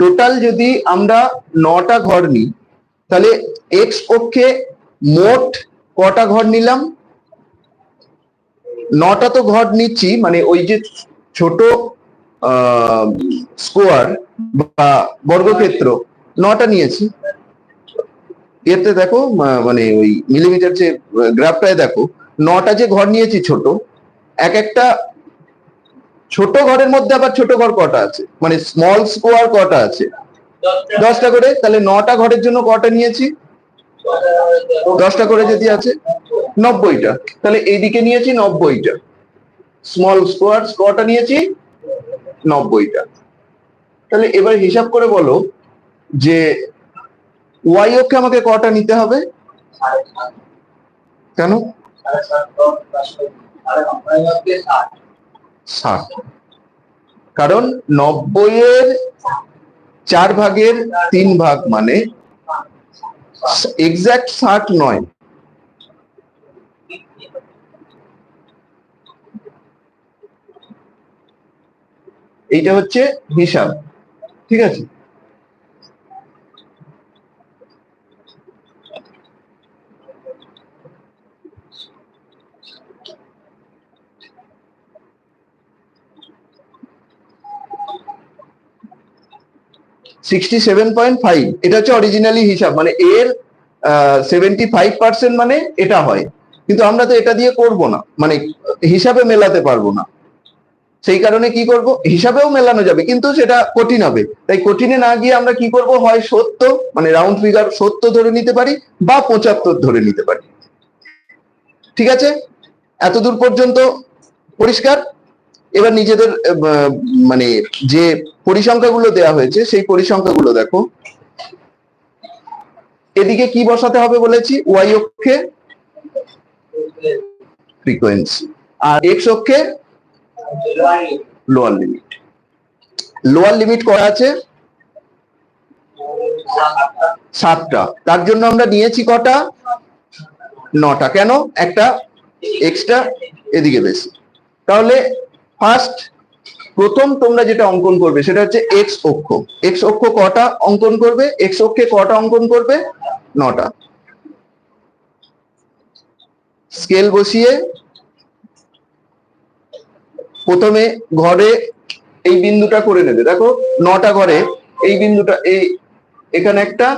Total যদি আমরা নটা ঘর নিই, তাহলে এক্স পক্ষে মোট কটা ঘর নিলাম? নটা তো ঘর নিচ্ছি মানে ওই যে ছোট স্কোয়ার বা বর্গক্ষেত্র, নটা নিয়েছি। এতে দেখো মানে ওই মিলিমিটার যে গ্রাফটায় দেখো, নটা যে ঘর নিয়েছি ছোট, এক একটা ছোট ঘরের মধ্যে আবার ছোট ঘর কটা আছে? মানে স্মল স্কোয়ার কটা আছে? দশটা। করে? তাহলে নটা ঘরের জন্য কটা নিয়েছি? দশটা করে যদি আছে? নব্বইটা। তাহলে এইদিকে নিয়েছি নব্বইটা। স্মল স্কোয়ার কটা নিয়েছি? নব্বইটা। তাহলে এবার হিসাব করে বলো যে ওয়াই অক্ষে আমাকে কটা নিতে হবে? কেন? ষাট কারণ নব্বই এর চার ভাগের তিন ভাগ মানে এক্স্যাক্ট ষাট নয়। এইটা হচ্ছে হিসাব, ঠিক আছে? সিক্সটি সেভেন পয়েন্ট ফাইভ এটা হচ্ছে অরিজিনালি হিসাব মানে এর সেভেন্টি ফাইভ পার্সেন্ট মানে এটা হয়। কিন্তু আমরা তো এটা দিয়ে করব না মানে হিসাবে মেলাতে পারব না। সেই কারণে কি করব? হিসাবেও মেলানো যাবে, কিন্তু সেটা কঠিন হবে। তাই কঠিনে না গিয়ে আমরা কি করব? হয় সত্য মানে রাউন্ড ফিগার সত্য ধরে নিতে পারি বা পঁচাত্তর ধরে নিতে পারি। ঠিক আছে? এতদূর পর্যন্ত পরিষ্কার? এবার নিজেদের মানে যে পরিসংখ্যাগুলো দেওয়া হয়েছে, সেই পরিসংখ্যাগুলো দেখো। এদিকে কি বসাতে হবে বলেছি? ওয়াই অক্ষে ফ্রিকোয়েন্সি আর এক্স অক্ষে লোয়ার লিমিট লোয়ার লিমিট করা আছে? সাতটা। তার জন্য আমরা নিয়েছি কটা? নটা। কেন? একটা এক্সট্রা এদিকে বেশি। তাহলে ফার্স্ট প্রথম তোমরা যেটা অঙ্কন করবে সেটা হচ্ছে এক্স অক্ষ। এক্স অক্ষ কটা অঙ্কন করবে? এক্স অক্ষে কটা অঙ্কন করবে? নটা। স্কেল বসিয়ে প্রথমে ঘরে এই বিন্দুটা করে নেবে। দেখো, নটা ঘরে এই বিন্দুটা, এই এখানে একটা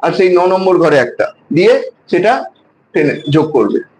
আর সেই ন নম্বর ঘরে একটা। দিয়ে সেটা টেনে যোগ করবে।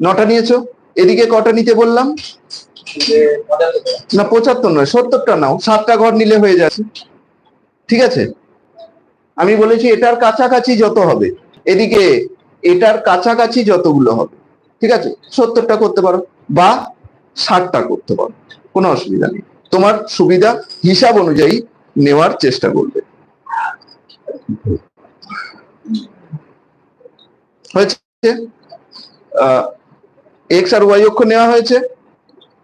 নটা নিয়েছো? এদিকে কটা নিতে বললাম? না, পঁচাত্তর নয়, সত্তরটা নাও, সাতটা ঘর নিলে হয়ে যাচ্ছে। ঠিক আছে? আমি বলেছি, এটার কাছাকাছি যত হবে, এদিকে এটার কাছাকাছি যতগুলো হবে, ঠিক আছে? সত্তরটা করতে পারো বা ষাটটা করতে পারো, কোনো অসুবিধা নেই। তোমার সুবিধা হিসাব অনুযায়ী নেওয়ার চেষ্টা করবে। হয়েছে? এক্স আর ওয়াই অক্ষ নেওয়া হয়েছে।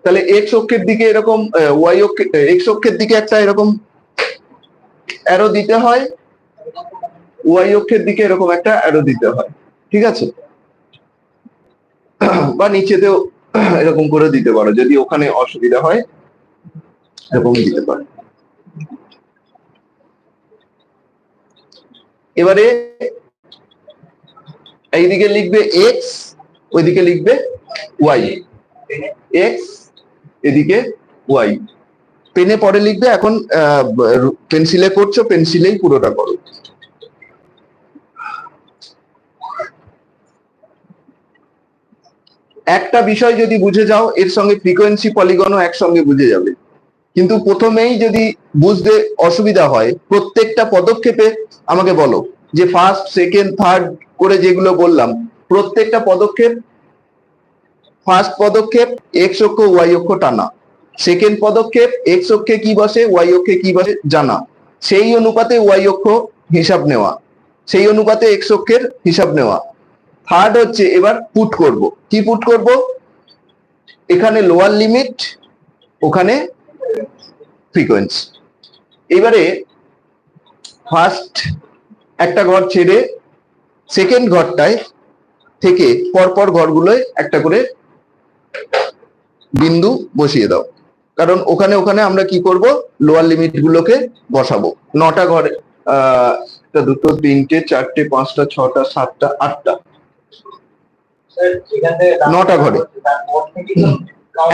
তাহলে এক্স অক্ষের দিকে এরকম ওয়াই অক্ষে এক্স অক্ষের দিকে একটা এরকম অ্যারো দিতে হয়। ওয়াই অক্ষের দিকে এরকম একটা অ্যারো দিতে হয়, ঠিক আছে? বা নিচেতেও এরকম করে দিতে পারো, যদি ওখানে অসুবিধা হয় এরকম দিতে পারো। এবারে এইদিকে লিখবে এক্স ওইদিকে লিখবে ওয়াই এক্স এদিকে ওয়াই পেনে পরে লিখবে, এখন পেন্সিলে করছ পেন্সিলেই পুরোটা করো। একটা বিষয় যদি বুঝে যাও, এর সঙ্গে ফ্রিকোয়েন্সি পলিগনও একসঙ্গে বুঝে যাবে। কিন্তু প্রথমেই যদি বুঝতে অসুবিধা হয়, প্রত্যেকটা পদক্ষেপে আমাকে বলো যে ফার্স্ট সেকেন্ড থার্ড করে যেগুলো বললাম, প্রত্যেকটা পদক্ষেপ ফার্স্ট পদক্ষেপ এক্স অক্ষ ওয়াই অক্ষ টানা। সেকেন্ড পদক্ষেপ এক্স অক্ষে কি বসে ওয়াই অক্ষে কি বসে, জানা। সেই অনুপাতে ওয়াই অক্ষ হিসাব নেওয়া। সেই অনুপাতে এক্স অক্ষের হিসাব নেওয়া। থার্ড হচ্ছে এবার পুট করব। কি পুট করব? এখানে লোয়ার লিমিট ওখানে ফ্রিকোয়েন্সি এবারে ফার্স্ট একটা ঘর ছেড়ে সেকেন্ড ঘরটায় থেকে পরপর ঘরগুলোয় একটা করে বিন্দু বসিয়ে দাও। কারণ ওখানে ওখানে আমরা কি করব? লোয়ার লিমিট গুলোকে বসাবো। নটা ঘরে, আহ দুটো, তিনটে, চারটে, পাঁচটা, ছটা, সাতটা, আটটা। নটা ঘরে।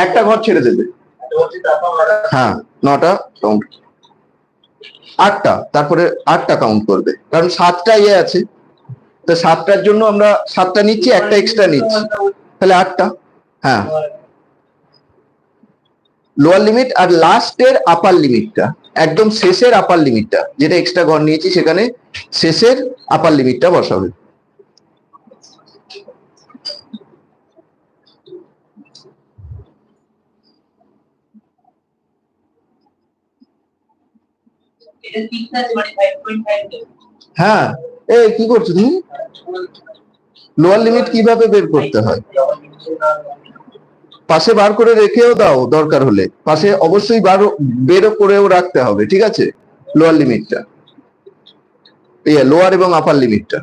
একটা ঘর ছেড়ে দেবে। হ্যাঁ নটা কাউন্ট আটটা, তারপরে আটটা কাউন্ট করবে। কারণ সাতটা ইয়ে আছে। তো সাতটার জন্য আমরা সাতটা নিচ্ছি, একটা এক্সট্রা নিচ্ছি। তাহলে আটটা। হ্যাঁ। লোয়ার লিমিট আর লাস্টের আপার লিমিটটা একদম শেষের আপার লিমিটটা যেটা এক্সট্রা ঘর নিয়েছি সেখানে শেষের আপার লিমিটটা বসাবে। মানে হ্যাঁ এ কি করছ তুমি? লোয়ার লিমিট কীভাবে বের করতে হয়? পাশে বার করে রেখেও দাও দরকার হলে। পাশে অবশ্যই বার বের করেও রাখতে হবে, ঠিক আছে? লোয়ার লিমিটটা লোয়ার এবং আপার লিমিটটা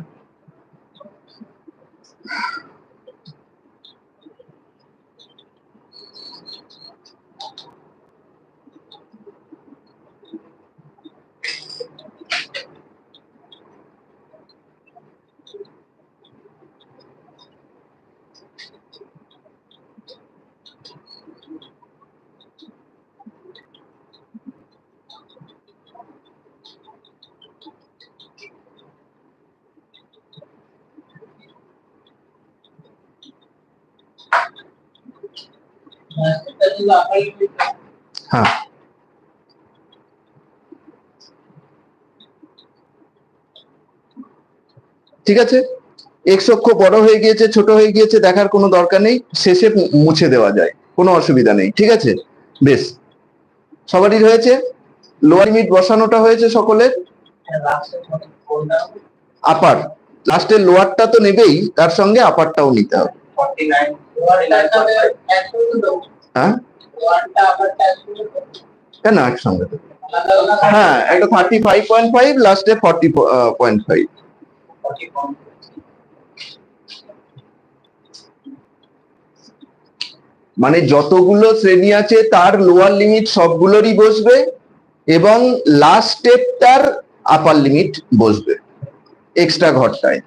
হ্যাঁ ঠিক আছে? এক্স অক্ষ বড় হয়ে গিয়েছে, ছোট হয়ে গিয়েছে, দেখার কোনো দরকার নেই, শেষে মুছে দেওয়া যায়, কোনো অসুবিধা নেই, ঠিক আছে? বেশ। সবারই হয়েছে? লোয়ার লিমিট বসানোটা হয়েছে সকলের? আপার লাস্টের লোয়ারটা তো নেবেই, তার সঙ্গে আপারটাও নিতে হবে। হ্যাঁ? একসঙ্গে? হ্যাঁ একটা থার্টি ফাইভ পয়েন্ট ফাইভ লাস্টে ফর্টি পয়েন্ট ফাইভ মানে যতগুলো শ্রেণি আছে, তার লোয়ার লিমিট সবগুলোরই বসবে এবং লাস্ট স্টেপটার আপার লিমিট বসবে এক্সট্রা ঘরটায়।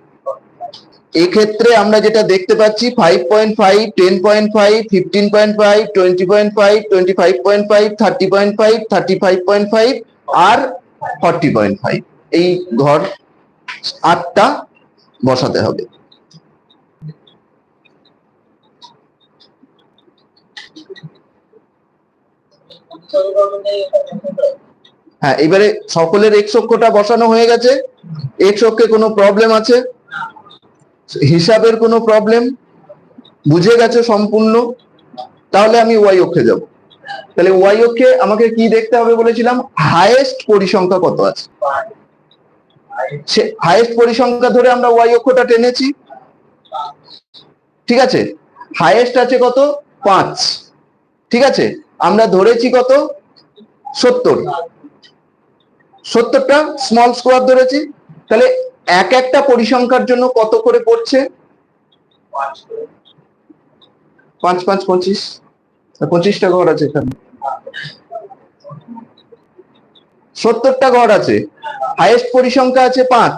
এক্ষেত্রে আমরা যেটা দেখতে পাচ্ছি five point five ten point five fifteen point five twenty point five twenty five point five thirty point five thirty five point five আর ফর্টি পয়েন্ট ফাইভ এই ঘর আটটা বসাতে হবে। হ্যাঁ এবারে সকলের এক্স অক্ষটা বসানো হয়ে গেছে। এক্স অক্ষে কোনো প্রবলেম আছে? হিসাবের কোনো প্রবলেম বুঝে গেছে সম্পূর্ণ? তাহলে আমি ওয়াই অক্ষে যাব। তাহলে ওয়াই অক্ষে আমাকে কি দেখতে হবে বলেছিলাম? হায়েস্ট পরিসংখ্যা কত আছে? সে হাইয়েস্ট পরিসংখ্যা ধরে আমরা ওয়াই অক্ষটা টেনেছি। ঠিক আছে? হাইয়েস্ট আছে কত? পাঁচ। ঠিক আছে? আমরা ধরেছি কত? সত্তর। সত্তরটা স্মল স্কোয়ার ধরেছি। তাহলে এক একটা পরিসংখ্যার জন্য কত করে পড়ছে? পাঁচ পাঁচ, পঁচিশ। পঁচিশটা ঘর আছে এখানে। সত্তরটা ঘর আছে। হাইয়েস্ট পরিসংখ্যা আছে পাঁচ।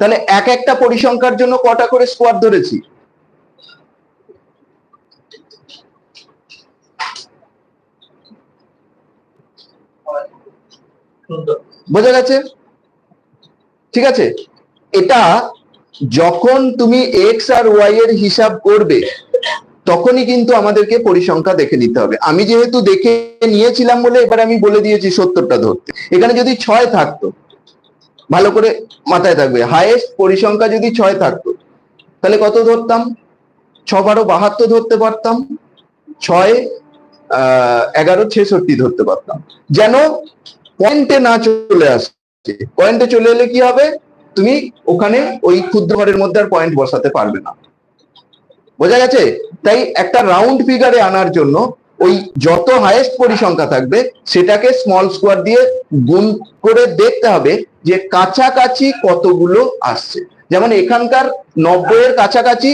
তাহলে এক একটা পরিসংখ্যার জন্য কটা করে স্কোয়ার ধরেছি? বোঝা গেছে? ঠিক আছে? এটা যখন তুমি এক্স আর ওয়াই এর হিসাব করবে তখনই কিন্তু আমাদেরকে পরিসংখ্যা দেখে নিতে হবে। আমি যেহেতু দেখে নিয়েছিলাম বলে এবার আমি বলে দিয়েছি সত্তরটা ধরতে। এখানে যদি ছয় থাকতো, ভালো করে মাথায় থাকবে। হায়েস্ট পরিসংখ্যা যদি ছয় থাকতো, তাহলে কত ধরতাম? ছ বারো বাহাত্তর ধরতে পারতাম, ছয় এগারো, ছেষট্টি ধরতে পারতাম। যেন পয়েন্টে না চলে আসছে পয়েন্টে চলে এলে কি হবে? তুমি ওখানে ওই ক্ষুদ্র ঘরের মধ্যে আর পয়েন্ট বসাতে পারবে না। বোঝা গেছে? তাই একটা রাউন্ড ফিগারে আনার জন্য ওই যত হায়েস্ট পরিসংখ্যা থাকবে, সেটাকে স্মল স্কোয়ার দিয়ে গুণ করে দেখতে হবে যে কাছাকাছি কতগুলো আসছে। যেমন এখানকার নব্বইয়ের কাছাকাছি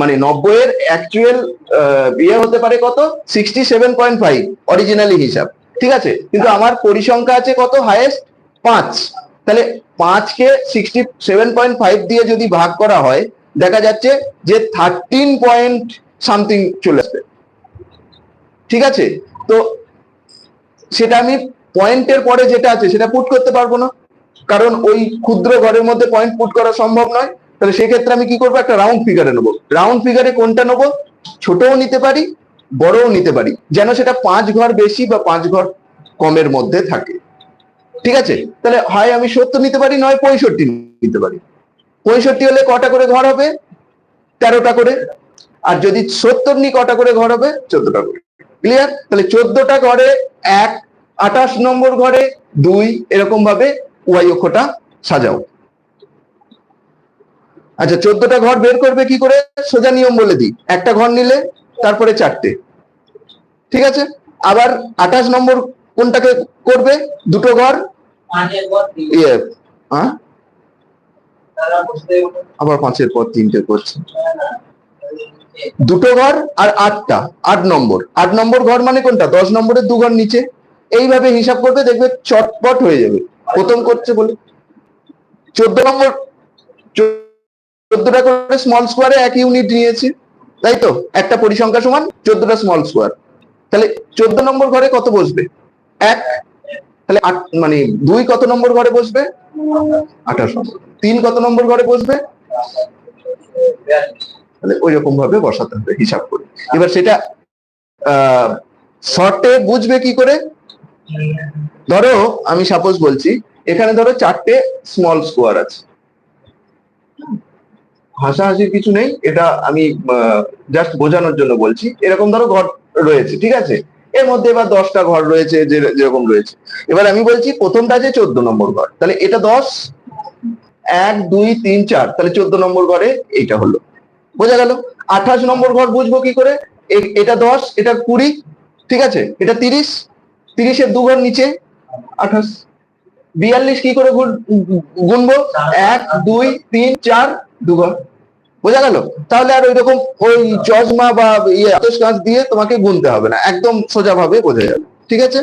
মানে নব্বইয়ের অ্যাকচুয়াল ইয়ে হতে পারে কত? Sixty seven point five originally হিসাব। ঠিক আছে? কিন্তু আমার পরিসংখ্যা আছে কত? হায়েস্ট পাঁচ। তাহলে পাঁচকে সিক্সটি সেভেন পয়েন্ট ফাইভ দিয়ে যদি ভাগ করা হয় দেখা যাচ্ছে যে থার্টিন পয়েন্ট সামথিং চলে আসবে। ঠিক আছে? তো সেটা আমি পয়েন্টের পরে যেটা আছে সেটা পুট করতে পারব না। কারণ ওই ক্ষুদ্র ঘরের মধ্যে পয়েন্ট পুট করা সম্ভব নয়। তাহলে সেক্ষেত্রে আমি কি করব? একটা রাউন্ড ফিগারে নেব। রাউন্ড ফিগারে কোনটা নেব? ছোটও নিতে পারি, বড়ও নিতে পারি। যেন সেটা পাঁচ ঘর বেশি বা পাঁচ ঘর কমের মধ্যে থাকে। ঠিক আছে? তাহলে হয় আমি সত্তর নিতে পারি, নয় পঁয়ষট্টি নিতে পারি। পঁয়ষট্টি হলে কটা করে ঘর হবে? তেরোটা করে। আর যদি সত্তর নি কটা করে ঘর হবে? চোদ্দটা করে। ক্লিয়ার তাহলে চোদ্দটা ঘরে এক আঠাশ নম্বর ঘরে দুই এরকম ভাবে ওয়াই অক্ষটা সাজাও। আচ্ছা চোদ্দটা ঘর বের করবে কি করে? সোজা নিয়ম বলে দিই। একটা ঘর নিলে তারপরে চারটে। ঠিক আছে? আবার আঠাশ নম্বর কোনটাকে করবে? দুটো ঘর? ইয়ে হ্যাঁ আবার পাঁচের পর তিনটে করছে। দুটো ঘর আর আটটা, আট নম্বর। আট নম্বর ঘর মানে কোনটা? দশ নম্বরের দু ঘর নিচে। এইভাবে হিসাব করবে, দেখবে চটপট হয়ে যাবে। প্রথম করছে বলে। চোদ্দ নম্বর, চোদ্দটা করে স্মল স্কোয়ারে এক ইউনিট নিয়েছে। তাই তো? একটা পরিসংখ্যা সমান চোদ্দটা স্মল স্কোয়ার তাহলে চোদ্দ নম্বর ঘরে কত বসবে? এক তাহলে মানে দুই কত নম্বর ঘরে বসবে? আঠাশ নম্বর। তিন কত নম্বর ঘরে বসবে? তাহলে ওই রকম ভাবে বসাতে হবে, হিসাব করে। এবার সেটা শর্টে বুঝবে কি করে? ধরো, আমি সাপোজ বলছি, এখানে ধরো চারটে স্মল স্কোয়ার আছে। হাসাহাসির কিছু নেই, এটা আমি জাস্ট বোঝানোর জন্য বলছি। এরকম ধরো ঘর রয়েছে, ঠিক আছে? এর মধ্যে এবার দশটা ঘর রয়েছে, যে- যেরকম রয়েছে। এবার আমি বলছি প্রথমটা আছে চোদ্দ নম্বর ঘর, তাহলে এটা দশ, এক, দুই, তিন, চার, তাহলে চোদ্দ নম্বর ঘরে এইটা হলো। বোঝা গেল? আঠাশ নম্বর ঘর বুঝব কি করে? এটা দশ, এটা কুড়ি, ঠিক আছে? এটা তিরিশ, তিরিশের দু ঘর নিচে, আঠাশ, বিয়াল্লিশ কি করে গুনবো এক, দুই, তিন, চার, দু ঘর। বোঝা গেল? তাহলে আর ওইরকম ওই চশমা বা ইয়ে আতস কাঁচ দিয়ে তোমাকে গুনতে হবে না। একদম সোজাভাবে বোঝা যাবে। ঠিক আছে?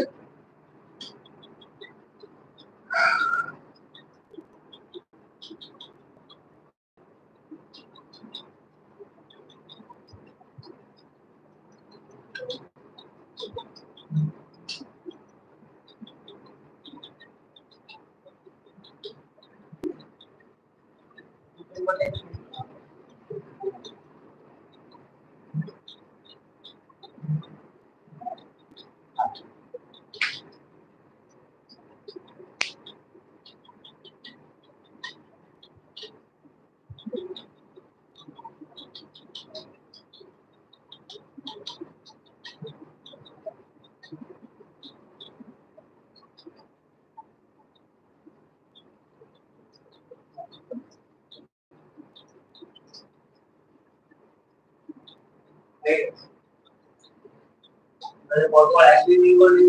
পরপর একদিন করলি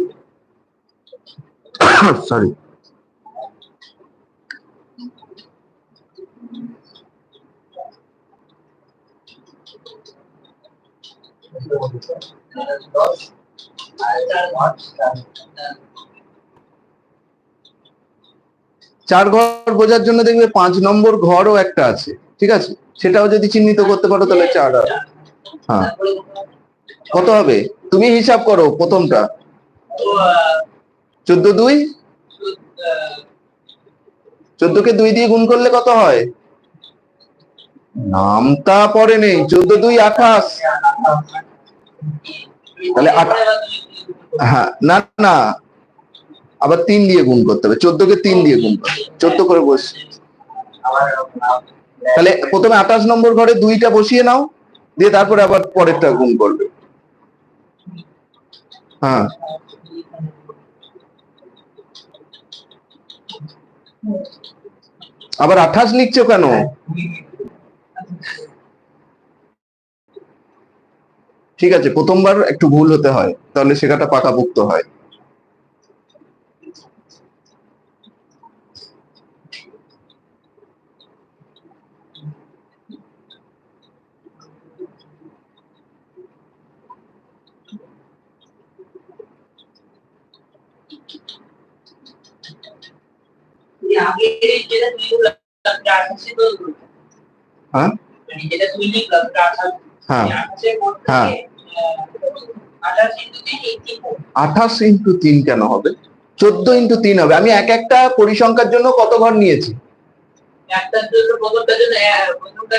সরি চার ঘর বোঝার জন্য দেখবে পাঁচ নম্বর ঘরও একটা আছে ঠিক আছে? সেটাও যদি চিহ্নিত করতে পারো তাহলে চার আর। হ্যাঁ। কত হবে? তুমি হিসাব করো প্রথমটা। চোদ্দ দুই? চোদ্দ কে দুই দিয়ে গুণ করলে কত হয়? নামটা পরে নেই। চোদ্দ দুই আঠাশ। তাহলে হ্যাঁ না না। আবার তিন দিয়ে গুণ করতে হবে। চোদ্দ কে তিন দিয়ে গুণ করতে চোদ্দ করে বস। তাহলে প্রথমে আঠাশ নম্বর ঘরে দুইটা বসিয়ে নাও। দিয়ে তারপরে আবার পরেরটা গুণ করবে। হ্যাঁ। আবার আঠাশ লিখছো কেন? ঠিক আছে, প্রথমবার একটু ভুল হতে হয়, তাহলে শেখাটা পাকাপুক্ত হয় আগে যেটা তুই বললাম আঠাশে তো হ্যাঁ যেটা তুই লিখলাম আঠাশ হ্যাঁ আঠাশে করতে হ্যাঁ। আঠাশ ইন্টু তিন এইটি ফোর আঠাশ ইন্টু তিন কেন হবে? চোদ্দ ইন্টু তিন হবে। আমি এক একটা পরিসংখ্যার জন্য কত ঘর নিয়েছি?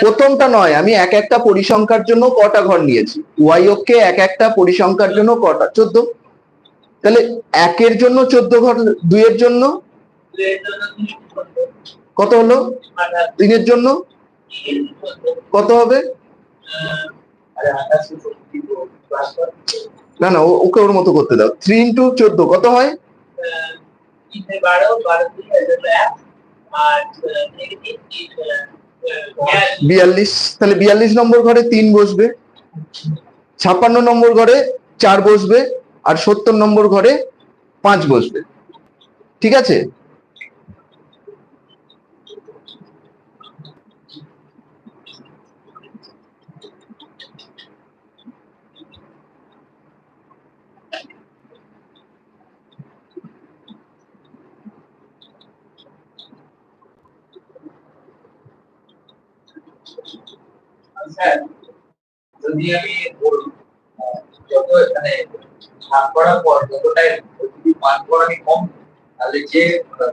প্রথমটা নয় আমি এক একটা পরিসংখ্যার জন্য কটা ঘর নিয়েছি? ওয়াই অক্ষে এক একটা পরিসংখ্যার জন্য কটা? চোদ্দ? তাহলে একের জন্য চোদ্দ ঘর দুইয়ের জন্য? কত হলো? দিনের জন্য? কত হবে? না না ওকে ওর মতো করতে দাও। থ্রি ইন্টু চোদ্দ, কত হয়? বিয়াল্লিশ। তাহলে বিয়াল্লিশ নম্বর ঘরে তিন বসবে, ছাপ্পান্ন নম্বর ঘরে চার বসবে, আর সত্তর নম্বর ঘরে পাঁচ বসবে। ঠিক আছে? স্যার যদি আমি যত মানে ভাগ করার পর যতটাই যদি ঘর আমি কম তাহলে যে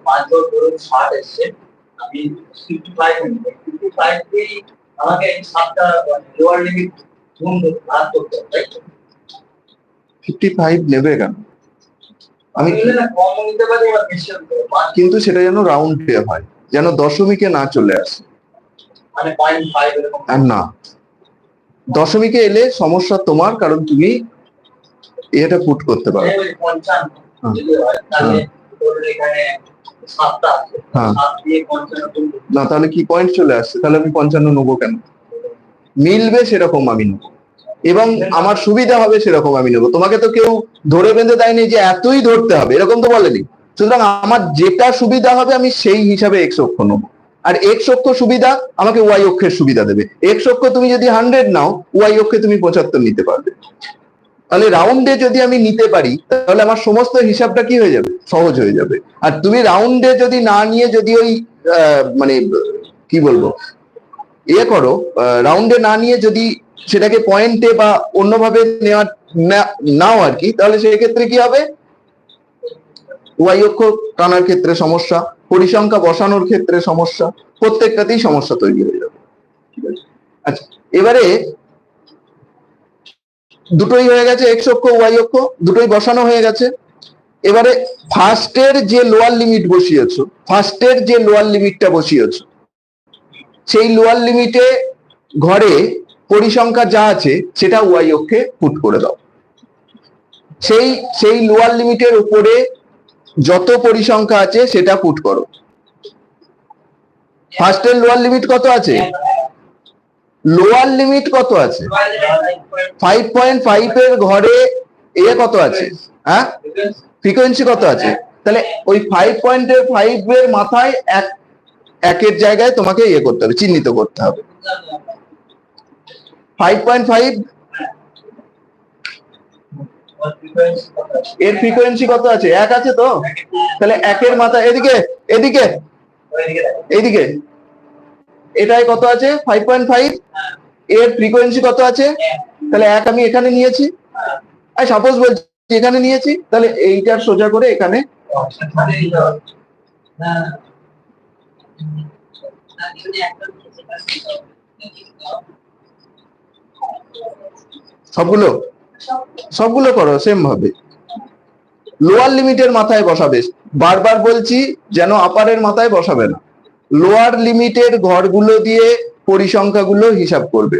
পাঁচ ঘর ধরুন ষাট এসছে আমি ফিফটি ফাইভ ফিফটি ফাইভ আমাকে এই সাতটা লোয়ার লিমিট গুণ ভাগ করতে হবে তাই তো? ফিফটি ফাইভ নেবে কেন আমি কিন্তু সেটা যেন রাউন্ডে হয় যেন দশমিকে না চলে আসে মানে পয়েন্ট ফাইভ এরকম আর না। দশমিকে এলে সমস্যা তোমার কারণ তুমি এটা পুট করতে পারো। মানে হ্যাঁ। হয় হ্যাঁ। না তাহলে কি পয়েন্ট চলে আসছে? তাহলে আমি পঞ্চান্ন নেব কেন? মিলবে সেরকম আমি নেব। এবং আমার সুবিধা হবে সেরকম আমি নেব। তোমাকে তো কেউ ধরে বেঁধে দেয়নি যে এতই ধরতে হবে। এরকম তো বলেনি। সুতরাং আমার যেটা সুবিধা হবে আমি সেই হিসাবে এক্স অক্ষ নেব। আর এক্স অক্ষ সুবিধা আমাকে ওয়াই অক্ষের সুবিধা দেবে। এক্স অক্ষ তুমি যদি হান্ড্রেড নাও, ওয়াই অক্ষে তুমি পঁচাত্তর নিতে পারবে। তাহলে রাউন্ডে যদি আমি নিতে পারি, তাহলে আমার সমস্ত হিসাবটা কি হয়ে যাবে? সহজ হয়ে যাবে। আর তুমি রাউন্ডে যদি না নিয়ে যদি ওই মানে কি বলব ইয়ে করো রাউন্ডে না নিয়ে যদি সেটাকে পয়েন্টে বা অন্যভাবে নেওয়ার, না- নাও আর কি, তাহলে সেক্ষেত্রে কি হবে? ওয়াই অক্ষ টানার ক্ষেত্রে সমস্যা। পরিসংখ্যা বসানোর ক্ষেত্রে সমস্যা, প্রত্যেকটাতেই সমস্যা তৈরি হয়ে যাবে। আচ্ছা এবারে দুটোই হয়ে গেছে এক্স অক্ষ ওয়াই অক্ষ, দুটোই বসানো হয়ে গেছে। এবারে ফার্স্টের যে লোয়ার লিমিট বসিয়েছো ফার্স্টের যে লোয়ার লিমিটটা বসিয়েছো, সেই লোয়ার লিমিটে ঘরে পরিসংখ্যা যা আছে, সেটা ওয়াই অক্ষে পুট করে দাও। সেই সেই লোয়ার লিমিটের উপরে যত পরিসংখ্যা আছে, সেটা পুট করো। ফার্স্ট ফার্স্টের লোয়ার লিমিট কত আছে? লোয়ার লিমিট কত আছে? ফাইভ পয়েন্ট ফাইভ এর ঘরে এ কত আছে? হ্যাঁ? ফ্রিকোয়েন্সি কত আছে? তাহলে ওই ফাইভ পয়েন্টের ফাইভ এর মাথায় এক, একের জায়গায় তোমাকে ইয়ে করতে হবে, চিহ্নিত করতে হবে। ফাইভ পয়েন্ট ফাইভ এর ফ্রিকোয়েন্সি কত আছে? এক আছে তো? তাহলে একের মাথা, এদিকে এদিকে এইদিকে এটাই কত আছে? ফাইভ পয়েন্ট ফাইভ এর ফ্রিকোয়েন্সি কত আছে? তাহলে এক আমি এখানে নিয়েছি। আর সাপোজ বলছি, এখানে নিয়েছি, তাহলে এইটার সোজা করে এখানে সবগুলো? সবগুলো করো সেম ভাবে। লোয়ার লিমিটের মাথায় বসাবে। বারবার বলছি যেন আপারের মাথায় বসাবে না। লোয়ার লিমিটের ঘরগুলো দিয়ে পরিসংখ্যাগুলো হিসাব করবে।